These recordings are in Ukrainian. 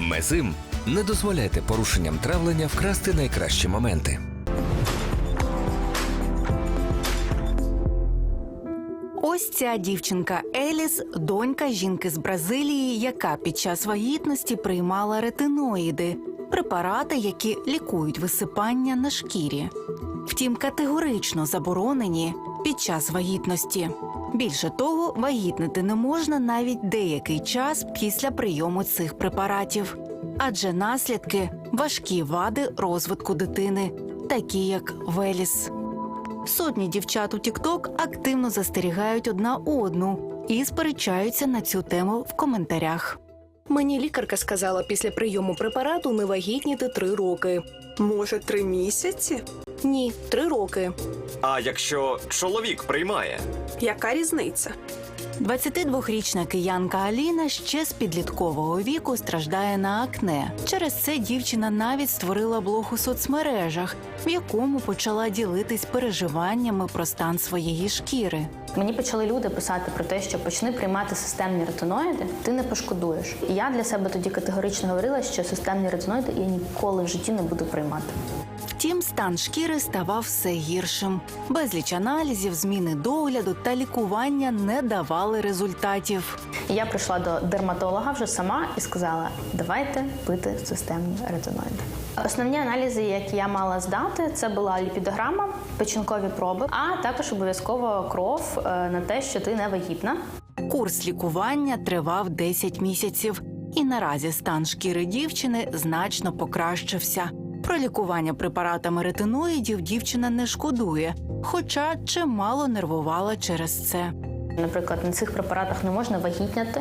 Мезим не дозволяйте порушенням травлення вкрасти найкращі моменти. Ось ця дівчинка Еліс, донька жінки з Бразилії, яка під час вагітності приймала ретиноїди препарати, які лікують висипання на шкірі. Втім, категорично заборонені під час вагітності. Більше того, вагітнити не можна навіть деякий час після прийому цих препаратів, адже наслідки важкі вади розвитку дитини, такі як Веліс. Сотні дівчат у TikTok активно застерігають одна одну і сперечаються на цю тему в коментарях. Мені лікарка сказала після прийому препарату не вагітніти три роки. Може, три місяці? Ні, три роки. А якщо чоловік приймає? Яка різниця? 22-річна киянка Аліна ще з підліткового віку страждає на акне. Через це дівчина навіть створила блог у соцмережах, в якому почала ділитись переживаннями про стан своєї шкіри. Мені почали люди писати про те, що почни приймати системні ретиноїди, ти не пошкодуєш. І я для себе тоді категорично говорила, що системні ретиноїди я ніколи в житті не буду приймати. Втім, стан шкіри ставав все гіршим. Безліч аналізів, зміни догляду та лікування не давали результатів. Я прийшла до дерматолога вже сама і сказала: давайте пити системні ретиноїди. Основні аналізи, які я мала здати, це була ліпідограма, печінкові проби, а також обов'язково кров е, на те, що ти не вагітна. Курс лікування тривав 10 місяців, і наразі стан шкіри дівчини значно покращився. Про лікування препаратами ретиноїдів дівчина не шкодує, хоча чимало нервувала через це. Наприклад, на цих препаратах не можна вагітняти,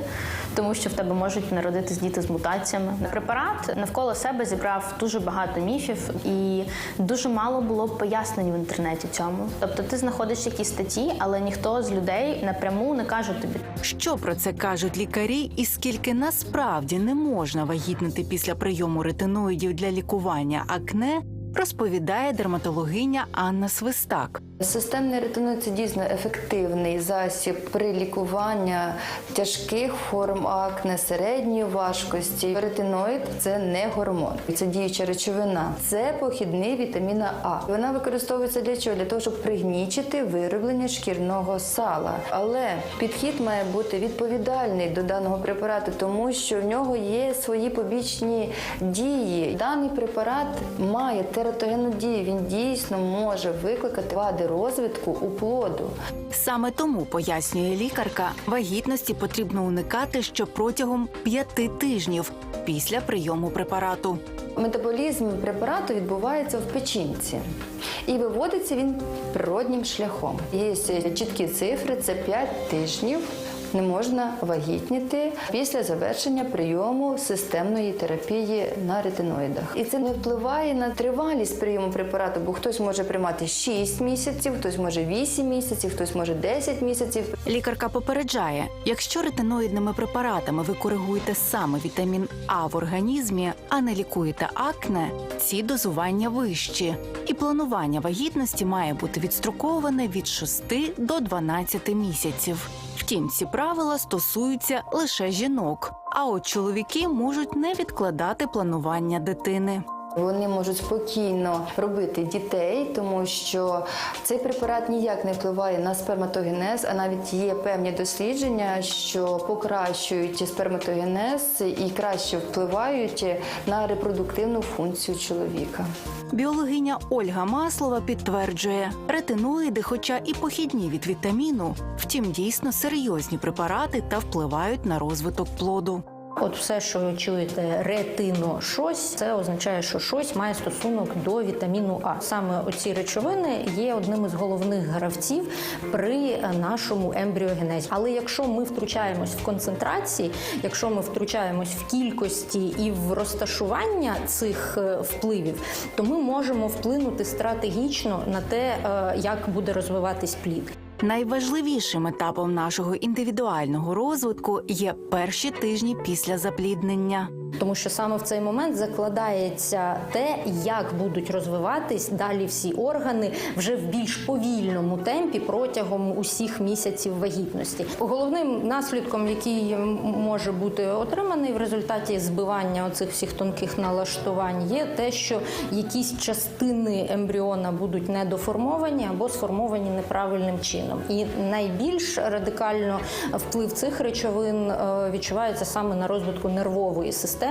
тому що в тебе можуть народитись діти з мутаціями. Препарат навколо себе зібрав дуже багато міфів, і дуже мало було пояснень в інтернеті цьому. Тобто, ти знаходиш якісь статті, але ніхто з людей напряму не каже тобі. Що про це кажуть лікарі, і скільки насправді не можна вагітнити після прийому ретиноїдів для лікування акне, розповідає дерматологиня Анна Свистак. Системний ретиноїд – це дійсно ефективний засіб при лікуванні тяжких форм акне, середньої важкості. Ретиноїд – це не гормон, це діюча речовина. Це похідний вітаміна А. Вона використовується для чого? Для того, щоб пригнічити вироблення шкірного сала. Але підхід має бути відповідальний до даного препарату, тому що в нього є свої побічні дії. Даний препарат має тератогенну дію. Він дійсно може викликати вади розвитку у плоду. Саме тому пояснює лікарка, вагітності потрібно уникати ще протягом п'яти тижнів після прийому препарату. Метаболізм препарату відбувається в печінці і виводиться він природнім шляхом. Є чіткі цифри: це 5 тижнів. Не можна вагітніти після завершення прийому системної терапії на ретиноїдах. І це не впливає на тривалість прийому препарату, бо хтось може приймати 6 місяців, хтось може 8 місяців, хтось може 10 місяців. Лікарка попереджає, якщо ретиноїдними препаратами ви коригуєте саме вітамін А в організмі, а не лікуєте акне, ці дозування вищі. І планування вагітності має бути відстроковане від 6 до 12 місяців. Втім, ці правила стосуються лише жінок. А от чоловіки можуть не відкладати планування дитини. Вони можуть спокійно робити дітей, тому що цей препарат ніяк не впливає на сперматогенез, а навіть є певні дослідження, що покращують сперматогенез і краще впливають на репродуктивну функцію чоловіка. Біологиня Ольга Маслова підтверджує, ретиноїди, хоча і похідні від вітаміну, втім дійсно серйозні препарати та впливають на розвиток плоду. От все, що ви чуєте, ретино щось, це означає, що щось має стосунок до вітаміну А. Саме оці речовини є одним із головних гравців при нашому ембріогенезі. Але якщо ми втручаємось в концентрації, якщо ми втручаємось в кількості і в розташування цих е, впливів, то ми можемо вплинути стратегічно на те, е, як буде розвиватись плід. Найважливішим етапом нашого індивідуального розвитку є перші тижні після запліднення. Тому що саме в цей момент закладається те, як будуть розвиватись далі всі органи вже в більш повільному темпі протягом усіх місяців вагітності. Головним наслідком, який може бути отриманий в результаті збивання оцих всіх тонких налаштувань, є те, що якісь частини ембріона будуть недоформовані або сформовані неправильним чином. І найбільш радикально вплив цих речовин е, відчувається саме на розвитку нервової системи.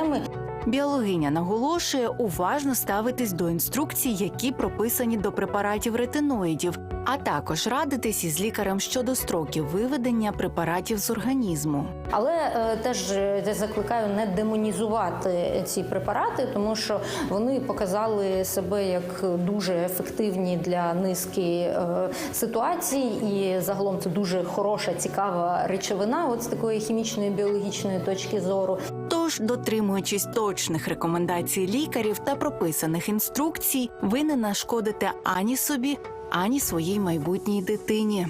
Біологиня наголошує уважно ставитись до інструкцій, які прописані до препаратів ретиноїдів, а також радитись із лікарем щодо строків виведення препаратів з організму. Але е, теж е, закликаю не демонізувати ці препарати, тому що вони показали себе як дуже ефективні для низки е, ситуацій, і загалом це дуже хороша, цікава речовина, от з такої хімічної біологічної точки зору. Тож, дотримуючись точних рекомендацій лікарів та прописаних інструкцій, ви не нашкодите ані собі, ані своїй майбутній дитині.